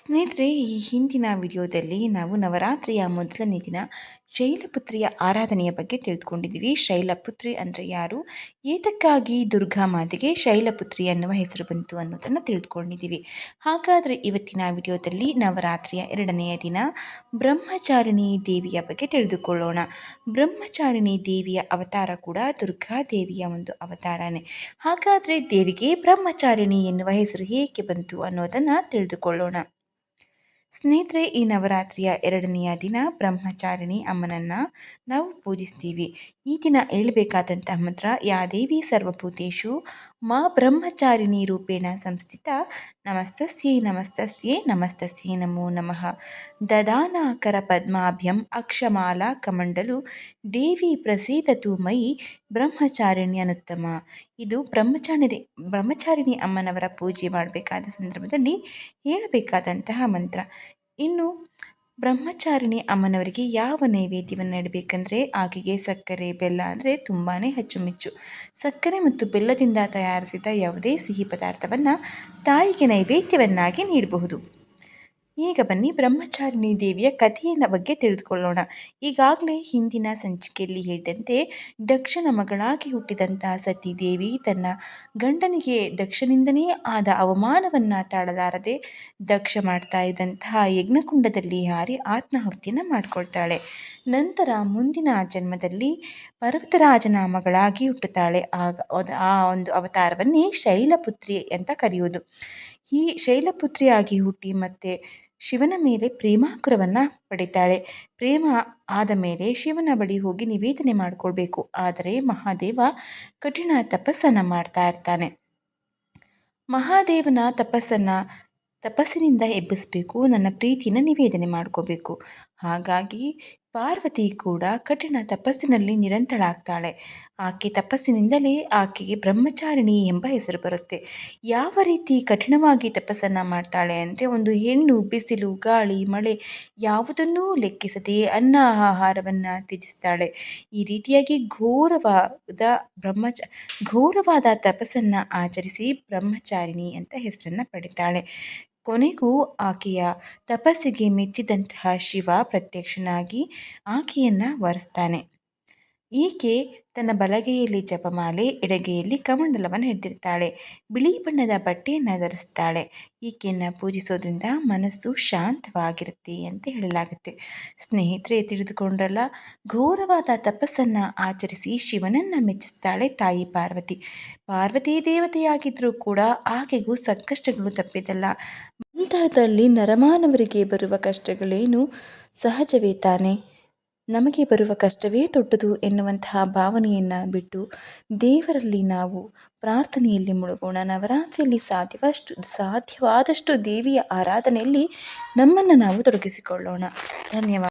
ಸ್ನೇಹಿತರೆ, ಈ ಹಿಂದಿನ ವಿಡಿಯೋದಲ್ಲಿ ನಾವು ನವರಾತ್ರಿಯ ಮೊದಲನೇ ದಿನ ಶೈಲಪುತ್ರಿಯ ಆರಾಧನೆಯ ಬಗ್ಗೆ ತಿಳಿದುಕೊಂಡಿದ್ದೀವಿ ಶೈಲಪುತ್ರಿ ಅಂದರೆ ಯಾರು? ಏತಕ್ಕಾಗಿ ದುರ್ಗಾ ಮಾತೆಗೆ ಶೈಲಪುತ್ರಿ ಅನ್ನುವ ಹೆಸರು ಬಂತು ಅನ್ನೋದನ್ನು ತಿಳಿದುಕೊಂಡಿದ್ದೀವಿ ಹಾಗಾದರೆ ಇವತ್ತಿನ ವಿಡಿಯೋದಲ್ಲಿ ನವರಾತ್ರಿಯ ಎರಡನೆಯ ದಿನ ಬ್ರಹ್ಮಚಾರಿಣಿ ದೇವಿಯ ಬಗ್ಗೆ ತಿಳಿದುಕೊಳ್ಳೋಣ. ಬ್ರಹ್ಮಚಾರಿಣಿ ದೇವಿಯ ಅವತಾರ ಕೂಡ ದುರ್ಗಾ ದೇವಿಯ ಒಂದು ಅವತಾರನೇ. ಹಾಗಾದರೆ ದೇವಿಗೆ ಬ್ರಹ್ಮಚಾರಿಣಿ ಎನ್ನುವ ಹೆಸರು ಹೇಗೆ ಬಂತು ಅನ್ನೋದನ್ನು ತಿಳಿದುಕೊಳ್ಳೋಣ. ಸ್ನೇಹಿತರೆ, ಈ ನವರಾತ್ರಿಯ ಎರಡನೆಯ ದಿನ ಬ್ರಹ್ಮಚಾರಿಣಿ ಅಮ್ಮನನ್ನು ನಾವು ಪೂಜಿಸ್ತೀವಿ. ಈ ದಿನ ಹೇಳಬೇಕಾದಂತಹ ಮಂತ್ರ, ಯಾ ದೇವಿ ಸರ್ವಭೂತೇಶು ಮಾ ಬ್ರಹ್ಮಚಾರಿಣಿ ರೂಪೇಣ ಸಂಸ್ಥಿತ ನಮಸ್ತಸ್ಯೇ ನಮಸ್ತಸ್ಯೇ ನಮಸ್ತಸ್ಯೇ ನಮೋ ನಮಃ. ದದಾನಾಕರ ಪದ್ಮಾಭ್ಯಂ ಅಕ್ಷಮಾಲಾ ಕಮಂಡಲು ದೇವಿ ಪ್ರಸೀದತು ಬ್ರಹ್ಮಚಾರಿಣಿ ಅನುತ್ತಮ. ಇದು ಬ್ರಹ್ಮಚಾರಿಣಿ ಬ್ರಹ್ಮಚಾರಿಣಿ ಅಮ್ಮನವರ ಪೂಜೆ ಮಾಡಬೇಕಾದ ಸಂದರ್ಭದಲ್ಲಿ ಹೇಳಬೇಕಾದಂತಹ ಮಂತ್ರ. ಇನ್ನು ಬ್ರಹ್ಮಚಾರಿಣಿ ಅಮ್ಮನವರಿಗೆ ಯಾವ ನೈವೇದ್ಯವನ್ನು ಇಡಬೇಕಂದ್ರೆ ಆಕೆಗೆ ಸಕ್ಕರೆ, ಬೆಲ್ಲ ಅಂದರೆ ತುಂಬಾ ಅಚ್ಚುಮೆಚ್ಚು. ಸಕ್ಕರೆ ಮತ್ತು ಬೆಲ್ಲದಿಂದ ತಯಾರಿಸಿದ ಯಾವುದೇ ಸಿಹಿ ಪದಾರ್ಥವನ್ನು ತಾಯಿಗೆ ನೈವೇದ್ಯವನ್ನಾಗಿ ನೀಡಬಹುದು. ಈಗ ಬನ್ನಿ ಬ್ರಹ್ಮಚಾರಿಣಿ ದೇವಿಯ ಕಥೆಯನ್ನು ಬಗ್ಗೆ ತಿಳಿದುಕೊಳ್ಳೋಣ. ಈಗಾಗಲೇ ಹಿಂದಿನ ಸಂಚಿಕೆಯಲ್ಲಿ ಹೇಳಿದಂತೆ ದಕ್ಷನ ಮಗಳಾಗಿ ಹುಟ್ಟಿದಂತಹ ಸತೀದೇವಿ ತನ್ನ ಗಂಡನಿಗೆ ದಕ್ಷನಿಂದನೇ ಆದ ಅವಮಾನವನ್ನು ತಾಳಲಾರದೆ ದಕ್ಷ ಮಾಡ್ತಾ ಇದ್ದಂತಹ ಯಜ್ಞಕುಂಡದಲ್ಲಿ ಹಾರಿ ಆತ್ಮಾಹುತಿಯನ್ನು ಮಾಡಿಕೊಳ್ತಾಳೆ. ನಂತರ ಮುಂದಿನ ಜನ್ಮದಲ್ಲಿ ಪರ್ವತರಾಜನ ಮಗಳಾಗಿ ಹುಟ್ಟುತ್ತಾಳೆ. ಆಗ ಆ ಒಂದು ಅವತಾರವನ್ನೇ ಶೈಲಪುತ್ರಿ ಅಂತ ಕರೆಯುವುದು. ಈ ಶೈಲಪುತ್ರಿಯಾಗಿ ಹುಟ್ಟಿ ಮತ್ತೆ ಶಿವನ ಮೇಲೆ ಪ್ರೇಮಾಕುರವನ್ನು ಪಡಿತಾಳೆ. ಪ್ರೇಮ ಆದ ಮೇಲೆ ಶಿವನ ಬಳಿ ಹೋಗಿ ನಿವೇದನೆ ಮಾಡಿಕೊಳ್ಬೇಕು. ಆದರೆ ಮಹಾದೇವ ಕಠಿಣ ತಪಸ್ಸನ್ನು ಮಾಡ್ತಾ ಇರ್ತಾನೆ. ಮಹಾದೇವನ ತಪಸ್ಸನ್ನು ತಪಸ್ಸಿನಿಂದ ಎಬ್ಬಿಸಬೇಕು, ನನ್ನ ಪ್ರೀತಿನ ನಿವೇದನೆ ಮಾಡ್ಕೋಬೇಕು. ಹಾಗಾಗಿ ಪಾರ್ವತಿ ಕೂಡ ಕಠಿಣ ತಪಸ್ಸಿನಲ್ಲಿ ನಿರಂತರಾಗ್ತಾಳೆ ಆಕೆ ತಪಸ್ಸಿನಿಂದಲೇ ಆಕೆಗೆ ಬ್ರಹ್ಮಚಾರಿಣಿ ಎಂಬ ಹೆಸರು ಬರುತ್ತೆ. ಯಾವ ರೀತಿ ಕಠಿಣವಾಗಿ ತಪಸ್ಸನ್ನು ಮಾಡ್ತಾಳೆ ಅಂದರೆ ಒಂದು ಹೆಣ್ಣು, ಬಿಸಿಲು, ಗಾಳಿ, ಮಳೆ ಯಾವುದನ್ನೂ ಲೆಕ್ಕಿಸದೆ ಅನ್ನ ಆಹಾರವನ್ನು ತ್ಯಜಿಸ್ತಾಳೆ. ಈ ರೀತಿಯಾಗಿ ಘೋರವಾದ ಬ್ರಹ್ಮಚ, ಘೋರವಾದ ತಪಸ್ಸನ್ನು ಆಚರಿಸಿ ಬ್ರಹ್ಮಚಾರಿಣಿ ಅಂತ ಹೆಸರನ್ನು ಪಡಿತಾಳೆ. ಕೊನೆಗೂ ಆಕೆಯ ತಪಸ್ಸಿಗೆ ಮೆಚ್ಚಿದಂತಹ ಶಿವ ಪ್ರತ್ಯಕ್ಷನಾಗಿ ಆಕೆಯನ್ನು ವರಿಸ್ತಾನೆ. ಈಕೆ ತನ್ನ ಬಲಗೈಯಲ್ಲಿ ಜಪಮಾಲೆ, ಎಡಗೈಯಲ್ಲಿ ಕಮಂಡಲವನ್ನು ಹಿಡಿದಿರ್ತಾಳೆ. ಬಿಳಿ ಬಣ್ಣದ ಬಟ್ಟೆಯನ್ನು ಧರಿಸ್ತಾಳೆ. ಈಕೆಯನ್ನು ಪೂಜಿಸೋದ್ರಿಂದ ಮನಸ್ಸು ಶಾಂತವಾಗಿರುತ್ತೆ ಅಂತ ಹೇಳಲಾಗುತ್ತೆ. ಸ್ನೇಹಿತರೆ ತಿಳಿದುಕೊಂಡ್ರಲ್ಲ ಘೋರವಾದ ತಪಸ್ಸನ್ನು ಆಚರಿಸಿ ಶಿವನನ್ನು ಮೆಚ್ಚಿಸ್ತಾಳೆ ತಾಯಿ ಪಾರ್ವತಿ. ಪಾರ್ವತಿ ದೇವತೆಯಾಗಿದ್ದರೂ ಕೂಡ ಆಕೆಗೂ ಸಂಕಷ್ಟಗಳು ತಪ್ಪಿದಲ್ಲ. ಅಂತಹದಲ್ಲಿ ನರಮಾನವರಿಗೆ ಬರುವ ಕಷ್ಟಗಳೇನು? ಸಹಜವೇ ತಾನೆ. ನಮಗೆ ಬರುವ ಕಷ್ಟವೇ ದೊಡ್ಡದು ಎನ್ನುವಂತಹ ಭಾವನೆಯನ್ನು ಬಿಟ್ಟು ದೇವರಲ್ಲಿ ನಾವು ಪ್ರಾರ್ಥನೆಯಲ್ಲಿ ಮುಳುಗೋಣ. ನವರಾತ್ರಿಯಲ್ಲಿ ಸಾಧ್ಯವಷ್ಟು, ಸಾಧ್ಯವಾದಷ್ಟು ದೇವಿಯ ಆರಾಧನೆಯಲ್ಲಿ ನಮ್ಮನ್ನು ನಾವು ತೊಡಗಿಸಿಕೊಳ್ಳೋಣ. ಧನ್ಯವಾದ.